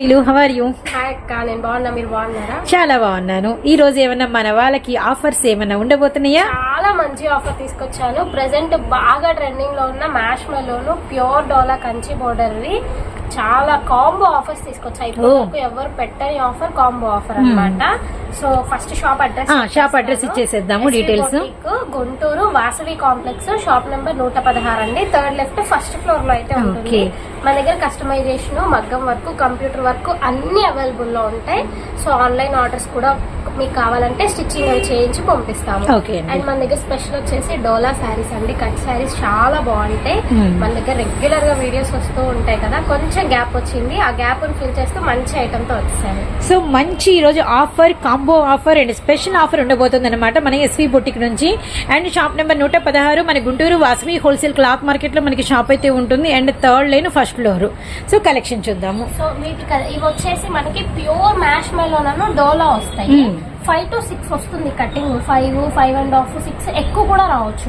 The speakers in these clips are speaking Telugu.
హలో యూ హాయ్ అక్క నేను బాగున్నా మీరు బాగున్నారా? చాలా బాగున్నాను. ఈ రోజు ఏమన్నా మన వాళ్ళకి ఆఫర్స్ ఏమన్నా ఉండబోతున్నాయా? చాలా మంచి ఆఫర్ తీసుకొచ్చాను. ప్రెసెంట్ బాగా ట్రెండింగ్లో ఉన్న మ్యాష్ మెలోను ప్యూర్ డోలా కంచి బోర్డర్ చాలా కాంబో ఆఫర్స్ తీసుకొచ్చా ఇప్పుడు ఎవరు పెట్టని ఆఫర్ కాంబో ఆఫర్ అన్నమాట. So first shop address shop address ఇచ్చేసేద్దాము, details. Guntur Vasavi complex shop number నూట పదహారు అండి. థర్డ్ లెఫ్ట్ ఫస్ట్ ఫ్లోర్లో అయితే ఉంటుంది. మన దగ్గర కస్టమైజేషన్ మగ్గం వర్క్ కంప్యూటర్ వర్క్ అన్ని అవైలబుల్లో ఉంటాయి. సో ఆన్లైన్ ఆర్డర్స్ కూడా మీకు కావాలంటే స్టిచ్చింగ్ అవి చేయించి పంపిస్తాము. అండి. మన దగ్గర స్పెషల్ వచ్చేసి డోలా శారీస్ అండి. కట్ శారీస్ చాలా బాగుంటాయి. మన దగ్గర రెగ్యులర్గా వీడియోస్ వస్తూ ఉంటాయి కదా కొంచెం గ్యాప్ వచ్చింది. ఆ గ్యాప్ ఫిల్ చేస్తూ మంచి ఐటమ్తో వచ్చేసారు సో మంచి ఈ రోజు offer combo offer and special offer ఉండబోతుంది అనమాట మన ఎస్వి బొటిక్ నుంచి. అండ్ షాప్ నెంబర్ నూట పదహారు మన గుంటూరు వాసవి హోల్సేల్ క్లాత్ మార్కెట్లో మనకి షాప్ అయితే ఉంటుంది. And third line first floor. So collection చూద్దాము. సో వీటికి ఇవి వచ్చేసి మనకి ప్యూర్ మ్యాష్ మెలోనను డోలా వస్తాయి. ఫైవ్ టు సిక్స్ వస్తుంది cutting five five and half six ఎక్కువ కూడా రావచ్చు.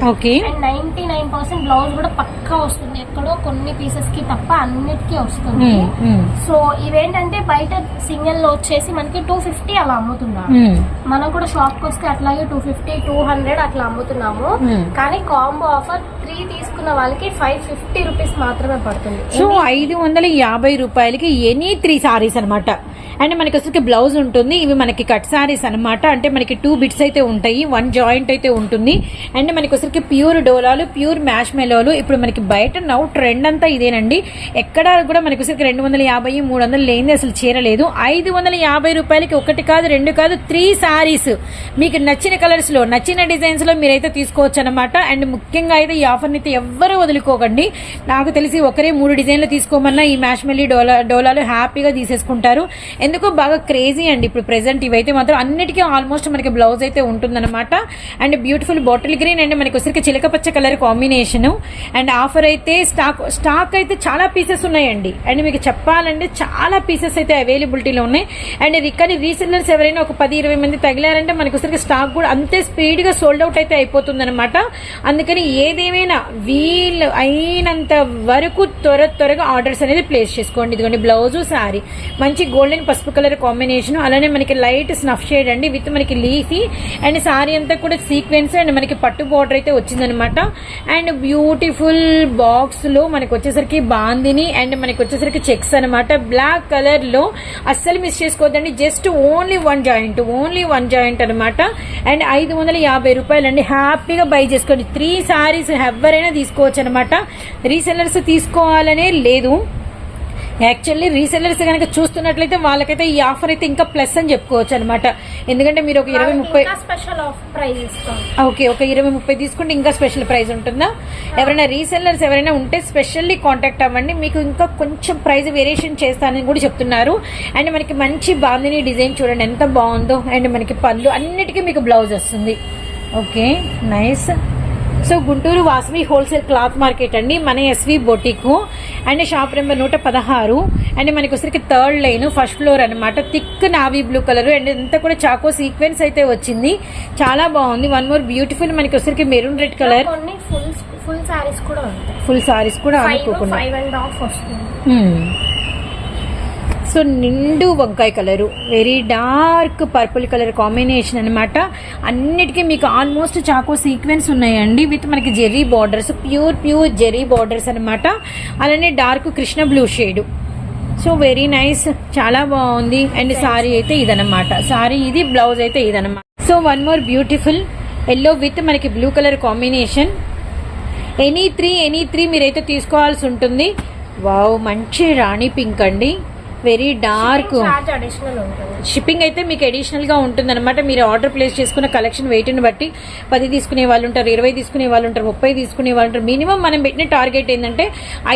And ninety nine percent blouse కూడా పక్కా వస్తుంది. ఎక్కడో కొన్ని పీసెస్కి తప్ప అన్నిటికీ వస్తుంది. మ్మ్, మ్మ్, సో ఇవేంటంటే బయట సింగిల్లో వచ్చేసి మనకి టూ ఫిఫ్టీ అలా అమ్ముతున్నారు మ్మ్. మనం కూడా షాప్కి వస్తే అట్లాగే టూ ఫిఫ్టీ టూ హండ్రెడ్ అట్లా అమ్ముతున్నాము. Hmm. కానీ కాంబో ఆఫర్ త్రీ తీసుకున్న వాళ్ళకి ఫైవ్ ఫిఫ్టీ రూపీస్ మాత్రమే పడుతుంది. సో ఐదు వందల యాభై రూపాయలకి ఎనీ త్రీ సారీస్ అనమాట అండ్ మనకి అసలు బ్లౌజ్ ఉంటుంది ఇవి మనకి కట్ సారీస్ అనమాట అంటే మనకి టూ బిట్స్ అయితే ఉంటాయి వన్ జాయింట్ అయితే ఉంటుంది. అండ్ మనకి అసలు ప్యూర్ డోలాలు ప్యూర్ మ్యాష్ మెలోలు ఇప్పుడు మనకి బయట నౌ ట్రెండ్ అంతా ఇదేనండి. ఎక్కడ కూడా మనకి అసలు రెండు వందల యాభై మూడు వందలు లేని అసలు చీరలేదు. ఐదు వందల యాభై రూపాయలకి ఒకటి కాదు రెండు కాదు త్రీ సారీస్ మీకు నచ్చిన కలర్స్లో నచ్చిన డిజైన్స్లో మీరైతే తీసుకోవచ్చు అనమాట అండ్ ముఖ్యంగా అయితే ఈ ఆఫర్ని అయితే ఎవ్వరూ వదులుకోకండి. నాకు తెలిసి ఒకరే మూడు డిజైన్లు తీసుకోమన్నా ఈ మ్యాష్ మెల్లి డోలా డోలాలు హ్యాపీగా తీసేసుకుంటారు. ఎందుకో బాగా క్రేజీ అండి ఇప్పుడు ప్రెసెంట్ ఇవైతే మాత్రం అన్నిటికీ ఆల్మోస్ట్ మనకి బ్లౌజ్ అయితే ఉంటుందన్నమాట. And beautiful bottle green and మనకి వచ్చరికి చిలక పచ్చ కలర్ కాంబినేషన్ అండ్ ఆఫర్ అయితే స్టాక్ స్టాక్ అయితే చాలా పీసెస్ ఉన్నాయండి. అండ్ మీకు చెప్పాలంటే చాలా పీసెస్ అయితే అవైలబిలిటీలో ఉన్నాయి. అండ్ ఇది కానీ రీసెల్లర్స్ ఎవరైనా ఒక పది ఇరవై మంది తగిలారంటే మనకు ఒకసారి స్టాక్ కూడా అంతే స్పీడ్గా సోల్డ్ అవుట్ అయితే అయిపోతుంది అనమాట అందుకని ఏదేమైనా వీల్ అయినంత వరకు త్వర త్వరగా ఆర్డర్స్ అనేది ప్లేస్ చేసుకోండి. ఇదిగోండి బ్లౌజు శారీ మంచి గోల్డెన్ పసుపు కలర్ కాంబినేషన్. అలానే మనకి లైట్ స్నఫ్ షేడ్ అండి విత్ మనకి లీఫీ. అండ్ సారీ అంతా కూడా సీక్వెన్స్ అండ్ మనకి పట్టు బార్డర్ అయితే వచ్చిందనమాట అండ్ బ్యూటిఫుల్ బాక్స్లో మనకి వచ్చేసరికి బాందిని అండ్ మనకి వచ్చేసరికి చెక్స్ అనమాట బ్లాక్ కలర్లో అస్సలు మిస్ చేసుకోవద్దండి. Just only one joint only one joint అనమాట అండ్ ఐదు వందల యాభై రూపాయలు అండి హ్యాపీగా బై చేసుకోండి. త్రీ సారీస్ ఎవరైనా తీసుకోవచ్చు అనమాట రీసెల్లర్స్ తీసుకోవాలనే లేదు. యాక్చువల్లీ రీసెల్లర్స్ కనుక చూస్తున్నట్లయితే వాళ్ళకైతే ఈ ఆఫర్ అయితే ఇంకా ప్లస్ అని చెప్పుకోవచ్చు అనమాట ఎందుకంటే మీరు ఒక ఇరవై ముప్పై స్పెషల్ ప్రైస్ ఓకే ఒక ఇరవై ముప్పై తీసుకుంటే ఇంకా స్పెషల్ ప్రైస్ ఉంటుందా? ఎవరైనా రీసెల్లర్స్ ఎవరైనా ఉంటే స్పెషల్లీ కాంటాక్ట్ అవ్వండి. మీకు ఇంకా కొంచెం ప్రైస్ వేరియేషన్ చేస్తానని కూడా చెప్తున్నారు. అండ్ మనకి మంచి బాందిని డిజైన్ చూడండి ఎంత బాగుందో. అండ్ మనకి పళ్ళు అన్నిటికీ మీకు బ్లౌజ్ వస్తుంది. Okay nice so Guntur Vasavi wholesale cloth market అండి. మన SV boutique. And shop number నూట పదహారు. అండ్ మనకి వచ్చరికి థర్డ్ లైన్ ఫస్ట్ ఫ్లోర్ అనమాట thick navy blue colour. And అంతా కూడా చాకో సీక్వెన్స్ అయితే వచ్చింది. చాలా బాగుంది. One more beautiful. మనకి వచ్చరికి maroon red colour. Full saris కూడా ఫుల్ సారీస్ కూడా అనుకోకుండా ఫైవ్ అండ్ హాఫ్ వస్తుంది సో నిండు వంకాయ colour. Very dark purple colour combination అనమాట అన్నిటికీ మీకు ఆల్మోస్ట్ చాకో సీక్వెన్స్ ఉన్నాయండి. విత్ మనకి zari borders pure pure zari borders అనమాట అలానే dark Krishna blue shade so very nice చాలా బాగుంది. అండ్ సారీ అయితే ఇదనమాట సారీ ఇది బ్లౌజ్ అయితే ఇదనమాట so one more beautiful yellow with మనకి blue colour combination any three any three మీరైతే తీసుకోవాల్సి ఉంటుంది. వావ్ మంచి రాణి పింక్ అండి. Very dark. షిప్పింగ్ అయితే మీకు అడిషనల్గా ఉంటుంది అనమాట మీరు ఆర్డర్ ప్లేస్ చేసుకున్న కలెక్షన్ వెయిట్ని బట్టి పది తీసుకునే వాళ్ళు ఉంటారు ఇరవై తీసుకునే వాళ్ళు ఉంటారు ముప్పై తీసుకునే వాళ్ళు ఉంటారు. మినిమం మనం పెట్టిన టార్గెట్ ఏంటంటే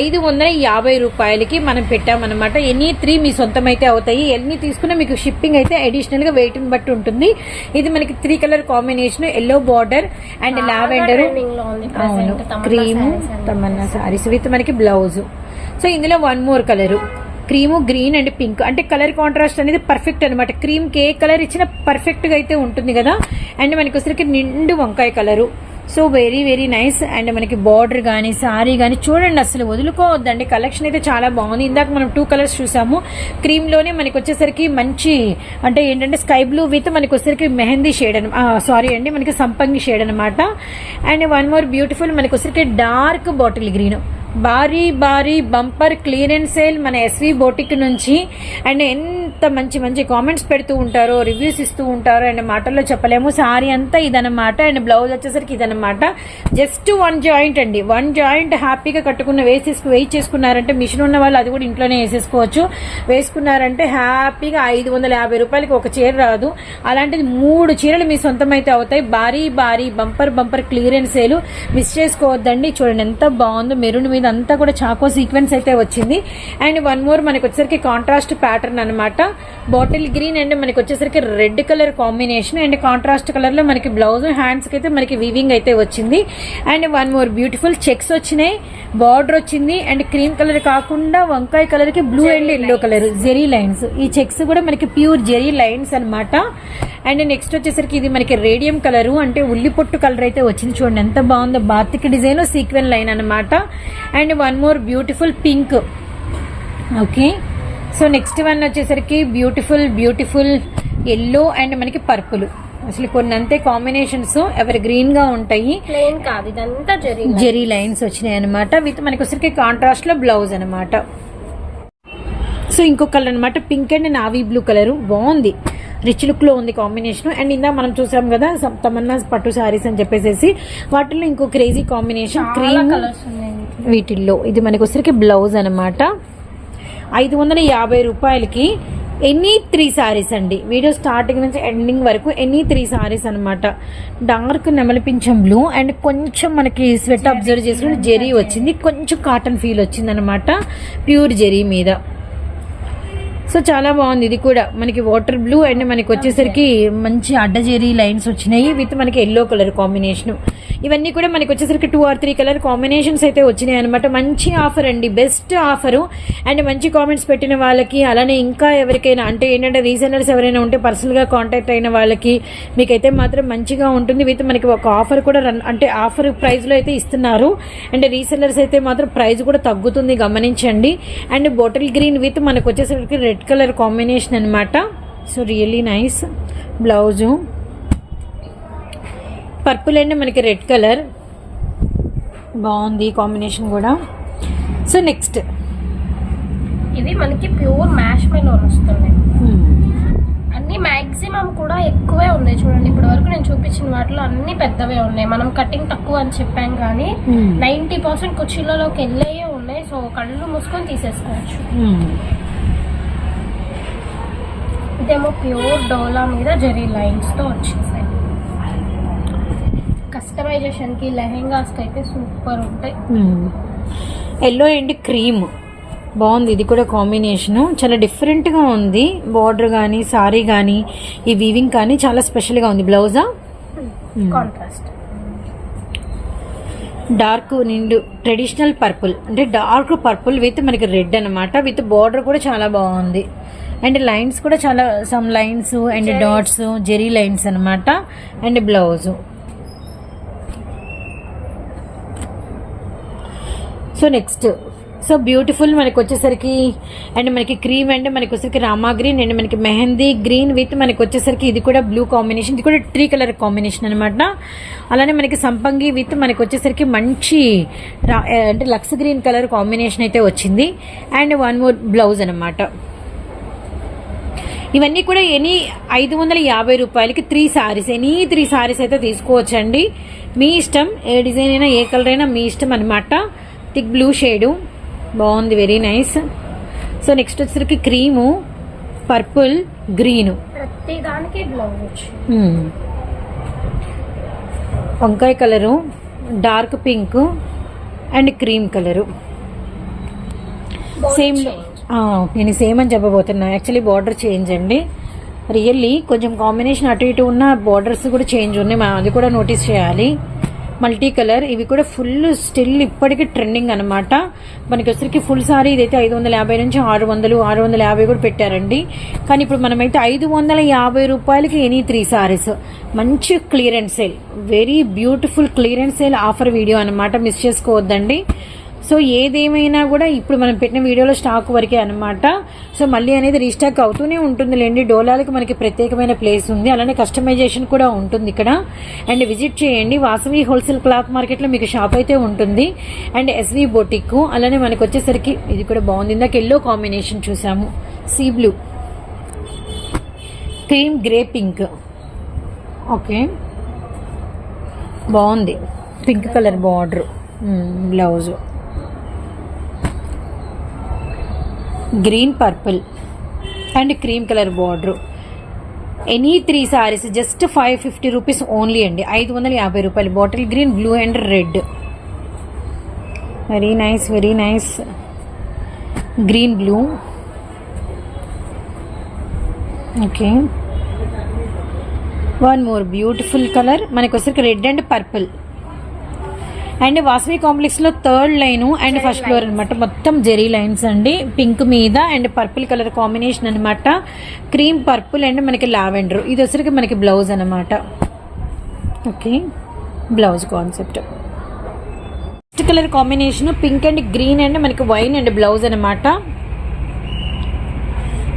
ఐదు వందల యాభై రూపాయలకి మనం పెట్టామన్నమాట. ఎనీ త్రీ మీ సొంతం అయితే అవుతాయి. ఎన్ని తీసుకున్నా మీకు షిప్పింగ్ అయితే అడిషనల్గా వెయిట్ని బట్టి ఉంటుంది. ఇది మనకి three colour combination yellow border and lavender అవును. క్రీము. తమన్నా సారీస్ విత్ మనకి బ్లౌజ్ సో ఇందులో one more colour cream green and pink. అంటే కలర్ కాంట్రాస్ట్ అనేది పర్ఫెక్ట్ అనమాట క్రీమ్కి ఏ కలర్ ఇచ్చినా పర్ఫెక్ట్గా అయితే ఉంటుంది కదా. అండ్ మనకి వచ్చరికి నిండు వంకాయ colour. So very very nice and మనకి బార్డర్ కానీ సారీ కానీ చూడండి అసలు వదులుకోవద్దండి. కలెక్షన్ అయితే చాలా బాగుంది. ఇందాక మనం టూ కలర్స్ చూసాము. క్రీమ్లోనే మనకి వచ్చేసరికి మంచి అంటే ఏంటంటే స్కై బ్లూ విత్ మనకి వచ్చేసరికి మెహందీ షేడ్ అని సారీ అండి మనకి సంపంగి షేడ్ అనమాట అండ్ వన్ మోర్ బ్యూటిఫుల్ మనకి వచ్చేసరికి డార్క్ బాటిల్ గ్రీన్ భారీ భారీ బంపర్ క్లియరెన్స్ సేల్ మన ఎస్వి బోటిక్ నుంచి. అండ్ ఎంత మంచి మంచి కామెంట్స్ పెడుతూ ఉంటారో రివ్యూస్ ఇస్తూ ఉంటారో అండ్ మాటల్లో చెప్పలేము. సారీ అంతా ఇదనమాట అండ్ బ్లౌజ్ వచ్చేసరికి ఇదనమాట జస్ట్ వన్ జాయింట్ అండి. వన్ జాయింట్ హ్యాపీగా కట్టుకున్న వేసేసుకు వెయిట్ చేసుకున్నారంటే మిషన్ ఉన్న వాళ్ళు అది కూడా ఇంట్లోనే వేసేసుకోవచ్చు. వేసుకున్నారంటే హ్యాపీగా ఐదు వందల యాభై రూపాయలకి ఒక చీర రాదు. అలాంటిది మూడు చీరలు మీ సొంతం అయితే అవుతాయి. భారీ భారీ bumper bumper clearance sale miss చేసుకోవద్దండి. చూడండి ఎంత బాగుందో. మెరూన్ మీద అంతా కూడా చాకో సీక్వెన్స్ అయితే వచ్చింది. అండ్ వన్ మోర్ మనకి వచ్చేసరికి కాంట్రాస్ట్ ప్యాటర్న్ అనమాట బాటిల్ గ్రీన్ అండ్ మనకి వచ్చేసరికి red colour combination and contrast కలర్లో మనకి బ్లౌజ్ హ్యాండ్స్కి అయితే మనకి వీవింగ్ అయితే వచ్చింది. And one more beautiful checks వచ్చినాయి బార్డర్ వచ్చింది. అండ్ క్రీమ్ కలర్ కాకుండా వంకాయ కలర్కి blue and yellow colour zari lines ఈ చెక్స్ కూడా మనకి ప్యూర్ జెరీ లైన్స్ అన్నమాట. అండ్ నెక్స్ట్ వచ్చేసరికి ఇది మనకి రేడియం కలర్ అంటే ఉల్లి పొట్టు కలర్ అయితే వచ్చింది చూడండి. ఎంత బాగుందో బాతిక్ డిజైన్ సీక్వెన్ లైన్ అన్నమాట. And one more beautiful pink. Okay. So next one వచ్చేసరికి బ్యూటిఫుల్ బ్యూటిఫుల్ ఎల్లో అండ్ మనకి పర్పుల్. అసలు కొన్ని అంతే కాంబినేషన్స్ ఎవరి గ్రీన్గా ఉంటాయి కాదు ఇదంతా జరిగింది జెరీ లైన్స్ వచ్చినాయి అనమాట విత్ మనకి వచ్చరికి కాంట్రాస్ట్లో బ్లౌజ్ అనమాట సో ఇంకో కలర్ అనమాట pink and navy blue colour. బాగుంది. రిచ్ లుక్లో ఉంది కాంబినేషన్. అండ్ ఇందా మనం చూసాం కదా తమన్నా పట్టు సారీస్ అని చెప్పేసి వాటిల్లో ఇంకో క్రేజీ కాంబినేషన్ క్రీమ్ వీటిల్లో. ఇది మనకి వచ్చరికి బ్లౌజ్ అనమాట ఐదు వందల యాభై రూపాయలకి ఎనీ త్రీ సారీస్ అండి. వీడియో స్టార్టింగ్ నుంచి ఎండింగ్ వరకు ఎనీ త్రీ సారీస్ అనమాట డార్క్ నెమలిపించం బ్లూ అండ్ కొంచెం మనకి స్వెట్ అబ్జర్వ్ చేసుకుంటే జెరీ వచ్చింది. కొంచెం కాటన్ ఫీల్ వచ్చింది అనమాట ప్యూర్ జెరీ మీద. సో చాలా బాగుంది. ఇది కూడా మనకి వాటర్ బ్లూ అండ్ మనకి వచ్చేసరికి మంచి అడ్డజేరీ లైన్స్ వచ్చినాయి విత్ మనకి ఎల్లో కలర్ కాంబినేషన్. ఇవన్నీ కూడా మనకి వచ్చేసరికి two or three colour combinations అయితే వచ్చినాయి అనమాట మంచి ఆఫర్ అండి. Best offer. అండ్ మంచి కామెంట్స్ పెట్టిన వాళ్ళకి అలానే ఇంకా ఎవరికైనా అంటే ఏంటంటే రీసెలర్స్ ఎవరైనా ఉంటే పర్సనల్గా కాంటాక్ట్ అయిన వాళ్ళకి మీకైతే మాత్రం మంచిగా ఉంటుంది. విత్ మనకి ఒక ఆఫర్ కూడా రన్ అంటే ఆఫర్ ప్రైస్లో అయితే ఇస్తున్నారు. అండ్ రీసెలర్స్ అయితే మాత్రం ప్రైస్ కూడా తగ్గుతుంది. గమనించండి. అండ్ బాటిల్ గ్రీన్ విత్ మనకు వచ్చేసరికి రెడ్ కలర్ కాంబినేషన్ అనమాట so really nice blouse. Purple and మనకి రెడ్ కలర్. బాగుంది కాంబినేషన్ కూడా. సో నెక్స్ట్ ఇది మనకి ప్యూర్ మ్యాష్ మెలోన్ వస్తుంది. అన్ని మాక్సిమం కూడా ఎక్కువే ఉన్నాయి చూడండి. ఇప్పటి వరకు నేను చూపించిన వాటిలో అన్ని పెద్దవే ఉన్నాయి. మనం కటింగ్ తక్కువ అని చెప్పాం కానీ Hmm. నైన్టీ పర్సెంట్ కుర్చీలలోకి వెళ్ళే ఉన్నాయి. సో కళ్ళు మూసుకొని తీసేసుకోవచ్చు. ఇదేమో ప్యూర్ డోలా మీద జెరీ లైన్స్తో వచ్చేసాయి కస్టమైజేషన్కి లెహెంగాస్కి అయితే సూపర్ ఉంటాయి. Yellow and cream. బాగుంది ఇది కూడా కాంబినేషను. చాలా డిఫరెంట్గా ఉంది. బార్డర్ కానీ సారీ కానీ ఈ వీవింగ్ కానీ చాలా స్పెషల్గా ఉంది. బ్లౌజా? కాంట్రాస్ట్. డార్క్ నిండు ట్రెడిషనల్ పర్పుల్. అంటే డార్క్ పర్పుల్ విత్ మనకి రెడ్ అన్నమాట. విత్ బార్డర్ కూడా చాలా బాగుంది. అండ్ లైన్స్ కూడా చాలా some lines and. Dots zari lines అన్నమాట. And blouse. So next so beautiful మనకి వచ్చేసరికి అండ్ మనకి క్రీమ్ అండ్ మనకి వచ్చేసరికి రామా గ్రీన్ అండ్ మనకి మెహందీ గ్రీన్ విత్ మనకి వచ్చేసరికి ఇది కూడా బ్లూ కాంబినేషన్ ఇది కూడా త్రీ కలర్ కాంబినేషన్ అనమాట అలానే మనకి సంపంగి విత్ మనకి వచ్చేసరికి మంచి అంటే లక్స్ గ్రీన్ కలర్ కాంబినేషన్ అయితే వచ్చింది. అండ్ వన్ మోర్ బ్లౌజ్ అనమాట ఇవన్నీ కూడా ఎనీ ఐదు వందల యాభై రూపాయలకి three saris any three saris అయితే తీసుకోవచ్చండి. మీ ఇష్టం ఏ డిజైన్ అయినా ఏ కలర్ అయినా మీ ఇష్టం అనమాట థిక్ బ్లూ షేడు బాగుంది వెరీ నైస్ సో నెక్స్ట్ వచ్చేసరికి క్రీము పర్పుల్ గ్రీను వంకాయ colour dark pink and cream colour same నేను సేమ్ అని చెప్పబోతున్నా. యాక్చువల్లీ బార్డర్ చేంజ్ అండి. రియల్లీ కొంచెం కాంబినేషన్ అటు ఇటు ఉన్న బార్డర్స్ కూడా చేంజ్ ఉన్నాయి. మనం అది కూడా నోటీస్ చేయాలి. మల్టీ కలర్ ఇవి కూడా ఫుల్ స్టిల్ ఇప్పటికీ ట్రెండింగ్ అనమాట మనకి వచ్చరికి ఫుల్ సారీ ఇదైతే ఐదు వందల యాభై నుంచి ఆరు వందలు ఆరు వందల యాభై కూడా పెట్టారండి. కానీ ఇప్పుడు మనమైతే ఐదు వందల యాభై రూపాయలకి ఎనీ త్రీ సారీస్ మంచి clearance sale very beautiful clearance sale offer video అనమాట మిస్ చేసుకోవద్దండి. సో ఏదేమైనా కూడా ఇప్పుడు మనం పెట్టిన వీడియోలో స్టాక్ వరకే అనమాట సో మళ్ళీ అనేది రీస్టాక్ అవుతూనే ఉంటుంది లేండి డోలాలకు మనకి ప్రత్యేకమైన ప్లేస్ ఉంది. అలానే కస్టమైజేషన్ కూడా ఉంటుంది ఇక్కడ. అండ్ విజిట్ చేయండి. వాసవి హోల్సేల్ క్లాత్ మార్కెట్లో మీకు షాప్ అయితే ఉంటుంది. And SV boutique. అలానే మనకు వచ్చేసరికి ఇది కూడా బాగుంది. ఇందాక ఎల్లో కాంబినేషన్ చూసాము. Sea blue. Cream grey pink. Okay. బాగుంది. Pink colour border. Blouse. Green purple and cream colour border. Any three saris just five fifty rupees only అండి. ఐదు వందల యాభై రూపాయలు. Bottle green blue and red. Very nice very nice. Green blue. Okay. One more beautiful colour. మనకు వచ్చరికి red and purple. And Vasavi కాంప్లెక్స్లో third line and first floor అనమాట మొత్తం జెరీ లైన్స్ అండి. పింక్ మీద అండ్ పర్పుల్ కలర్ కాంబినేషన్ అనమాట క్రీమ్ పర్పుల్ అండ్ మనకి లావెండర్. ఇది వచ్చరికి మనకి బ్లౌజ్ అనమాట okay. Blouse concept. First colour combination pink and green and మనకి వైన్ అండ్ బ్లౌజ్ అనమాట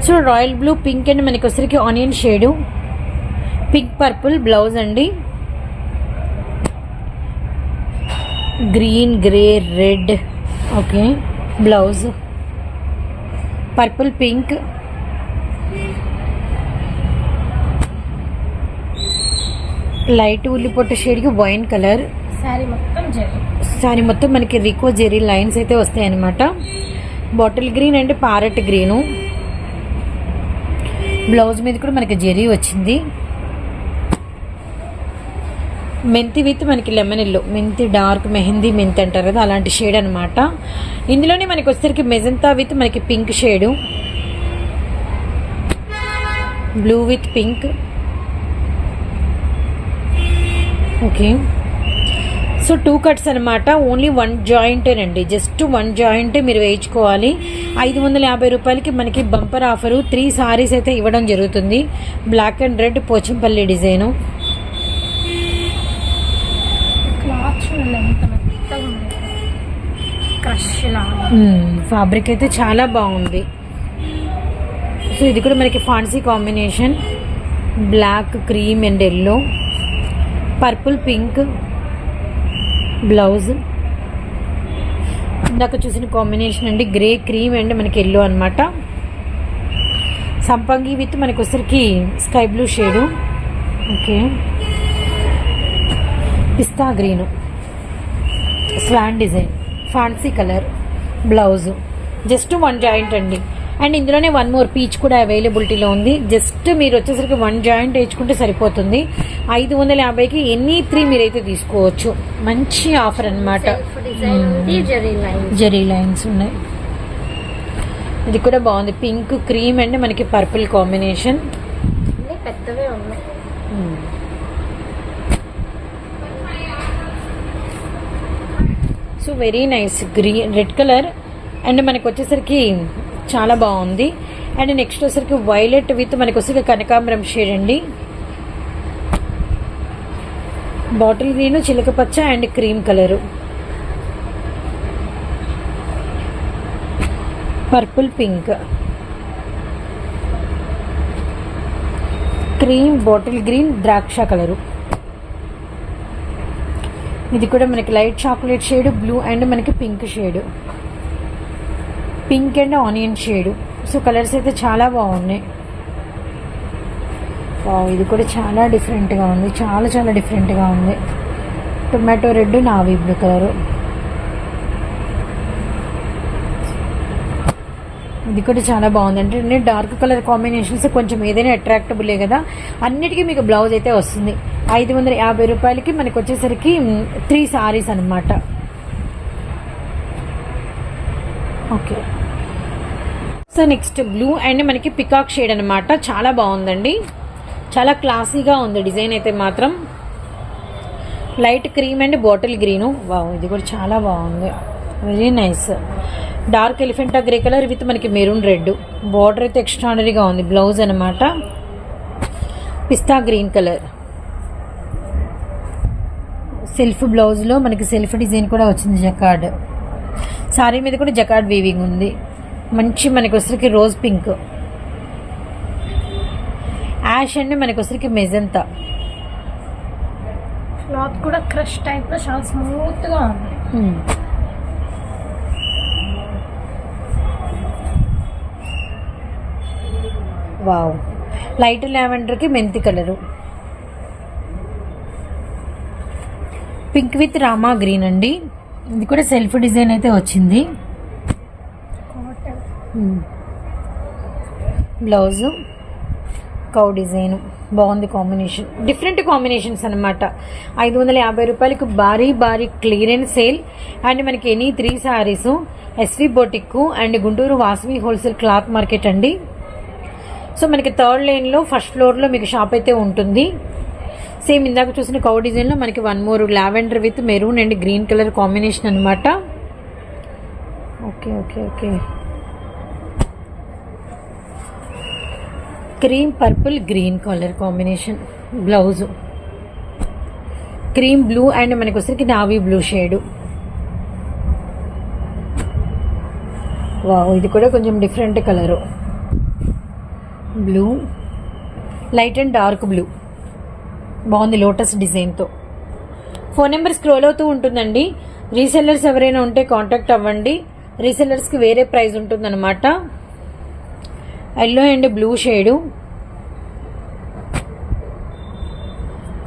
so royal blue pink and మనకి వచ్చరికి onion shade. Pink purple blouse అండి. Green grey red. Okay. Blouse. Purple pink. Light ఉల్లిపొట్టు షేడ్కి వైన్ కలర్. శారీ మొత్తం జరి. సారీ మొత్తం మనకి రికో జెరీ లైన్స్ అయితే వస్తాయి అనమాట bottle green and parrot green. Blouse మీద కూడా మనకి జెరీ వచ్చింది. మెంతి విత్ మనకి లెమన్ ఎల్లో. మెంతి డార్క్ మెహందీ మెంతి అంటారు కదా అలాంటి షేడ్ అనమాట ఇందులోనే మనకి వచ్చేసరికి మెజంతా విత్ మనకి pink shade blue with pink okay so two cuts అనమాట ఓన్లీ వన్ జాయింటేనండి జస్ట్ వన్ జాయింటే మీరు వేయించుకోవాలి. ఐదు వందల యాభై రూపాయలకి మనకి బంపర్ ఆఫరు త్రీ సారీస్ అయితే ఇవ్వడం జరుగుతుంది. Black and red Pochampally design cloth చూడండి ఎంత మెత్తగా ఉంది ఫాబ్రిక్ ఫ్యాబ్రిక్ అయితే చాలా బాగుంది. సో ఇది కూడా మనకి fancy combination black cream and yellow purple pink blouse ఇందాక చూసిన కాంబినేషన్ అండి. గ్రే క్రీమ్ అండ్ మనకి ఎల్లో అనమాట సంపంగి విత్ మనకి వచ్చరికి స్కై బ్లూ షేడు ఓకే పిస్తా green swan design fancy colour blouse just one joint అండి. అండ్ ఇందులోనే వన్ మోర్ పీచ్ కూడా అవైలబిలిటీలో ఉంది. జస్ట్ మీరు వచ్చేసరికి వన్ జాయింట్ వేయించుకుంటే సరిపోతుంది. ఐదు వందల యాభైకి ఎన్ని త్రీ మీరైతే తీసుకోవచ్చు. మంచి ఆఫర్ అనమాట జరీ లైన్ జెరీ లైన్స్ ఉన్నాయి. ఇది కూడా బాగుంది. పింక్ క్రీమ్ అండ్ మనకి పర్పుల్ కాంబినేషన్ పెద్దవే ఉన్నాయి. So very nice green red colour and మనకు వచ్చేసరికి చాలా బాగుంది. అండ్ నెక్స్ట్ వచ్చేసరికి వైలెట్ విత్ మనకి వచ్చేసరికి కనకాంబరం షేడ్ అండి. బాటిల్ గ్రీన్ చిలక పచ్చ and cream colour purple pink cream bottle green ద్రాక్ష కలరు ఇది కూడా మనకి light chocolate shade blue and మనకి pink shade. Pink and onion shade. So colours అయితే చాలా బాగున్నాయి. వావ్, ఇది కూడా చాలా డిఫరెంట్గా ఉంది. చాలా చాలా డిఫరెంట్గా ఉంది. Tomato red navy blue colour. ఇది కూడా చాలా బాగుంది. అంటే డార్క్ కలర్ కాంబినేషన్స్ కొంచెం ఏదైనా అట్రాక్టబులే కదా అన్నిటికీ మీకు బ్లౌజ్ అయితే వస్తుంది. ఐదు వందల యాభై రూపాయలకి మనకు వచ్చేసరికి త్రీ సారీస్ అనమాట okay. So next blue and మనకి పికాక్ షేడ్ అనమాట చాలా బాగుందండి. చాలా క్లాసీగా ఉంది డిజైన్ అయితే మాత్రం. Light cream and bottle green. Wow ఇది కూడా చాలా బాగుంది. Very nice. Dark elephant grey colour with మనకి మెరూన్ రెడ్. బార్డర్ అయితే ఎక్స్ట్రాడనరీగా ఉంది. బ్లౌజ్ అనమాట పిస్తా గ్రీన్ కలర్. సెల్ఫ్ బ్లౌజ్లో మనకి సెల్ఫ్ డిజైన్ కూడా వచ్చింది జకార్డ్. సారీ మీద కూడా జకార్డ్ వీవింగ్ ఉంది. మంచి మనకి వచ్చరికి రోజ్ పింక్ యాష్ అండ్ మనకి వచ్చరికి మెజంతా. క్లాత్ కూడా క్రష్ టైప్లో చాలా స్మూత్గా ఉంది. వావ్ లైట్ లావెండర్కి మెంతి colour pink with Rama green అండి. ఇది కూడా సెల్ఫ్ డిజైన్ అయితే వచ్చింది. బ్లౌజు. Cow design. బాగుంది కాంబినేషన్. డిఫరెంట్ కాంబినేషన్స్ అనమాట ఐదు వందల యాభై రూపాయలకు భారీ భారీ క్లియరెన్స్ సేల్. అండ్ మనకి any three saris. SV boutique and Guntur Vasavi wholesale cloth market అండి. సో మనకి థర్డ్ లైన్లో ఫస్ట్ ఫ్లోర్లో మీకు షాప్ అయితే ఉంటుంది. సేమ్ ఇందాక చూసిన కౌ డిజైన్లో మనకి one more lavender with maroon and green colour combination అనమాట okay okay okay. Cream purple green colour combination blouse. Cream blue and మనకి వచ్చరికి నావీ బ్లూ షేడు. వావ్ ఇది కూడా కొంచెం different colour. Blue light and dark blue. బాగుంది లోటస్ డిజైన్తో ఫోన్ నెంబర్ స్క్రోల్ అవుతూ ఉంటుందండి. రీసెల్లర్స్ ఎవరైనా ఉంటే కాంటాక్ట్ అవ్వండి. రీసెల్లర్స్కి వేరే ప్రైస్ ఉంటుందన్నమాట. Yellow and blue shade.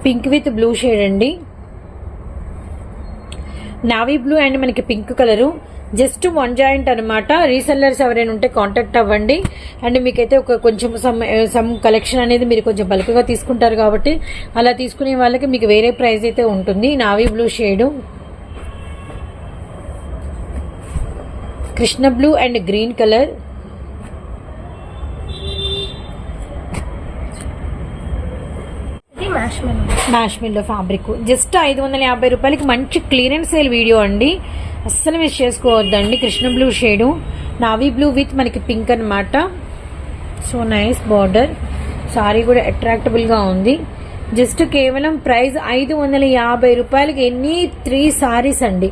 Pink with blue shade అండి. నావీ బ్లూ అండ్ మనకి pink colour. Just one joint అనమాట రీసెల్లర్స్ ఎవరైనా ఉంటే కాంటాక్ట్ అవ్వండి. అండ్ మీకైతే ఒక కొంచెం సమ్ సమ్ కలెక్షన్ అనేది మీరు కొంచెం బల్క్గా తీసుకుంటారు కాబట్టి అలా తీసుకునే వాళ్ళకి మీకు వేరే ప్రైస్ అయితే ఉంటుంది. Navy blue shade. Krishna blue and green colour. ఇది మ్యాష్ మెలూన్ మ్యాష్ మిల్లో ఫ్యాబ్రిక్ జస్ట్ ఐదు వందల యాభై రూపాయలకి మంచి క్లియరెన్స్ సేల్ వీడియో అండి. అస్సలు మిస్ చేసుకోవద్దండి. Krishna blue shade navy blue with మనకి పింక్ అనమాట సో నైస్ బార్డర్ సారీ కూడా అట్రాక్టబుల్గా ఉంది. జస్ట్ కేవలం ప్రైస్ ఐదు వందల యాభై రూపాయలకి ఎన్ని? త్రీ సారీస్ అండి.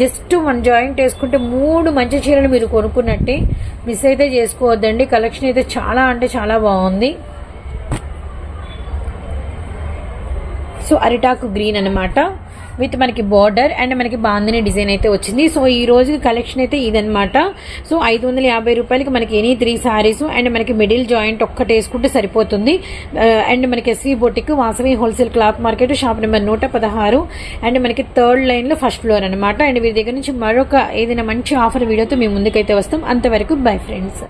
జస్ట్ వన్ జాయింట్ వేసుకుంటే మూడు మంచి చీరలు మీరు కొనుక్కున్నట్టే మిస్ అయితే చేసుకోవద్దండి. కలెక్షన్ అయితే చాలా అంటే చాలా బాగుంది. సో అరిటాకు గ్రీన్ అనమాట విత్ మనకి బార్డర్ అండ్ మనకి బాందిని డిజైన్ అయితే వచ్చింది. సో ఈ రోజు కలెక్షన్ అయితే ఇదనమాట సో ఐదు వందల యాభై రూపాయలకి మనకి ఎనీ త్రీ సారీస్ అండ్ మనకి మిడిల్ జాయింట్ ఒక్కటి వేసుకుంటే సరిపోతుంది. Uh, అండ్ మనకి SV boutique Vasavi wholesale cloth market shop number నూట పదహారు అండ్ మనకి థర్డ్ లైన్లో ఫస్ట్ ఫ్లోర్ అనమాట అండ్ వీరి దగ్గర నుంచి మరొక ఏదైనా మంచి ఆఫర్ వీడియోతో మేము ముందుకైతే వస్తాం. అంతవరకు బై ఫ్రెండ్స్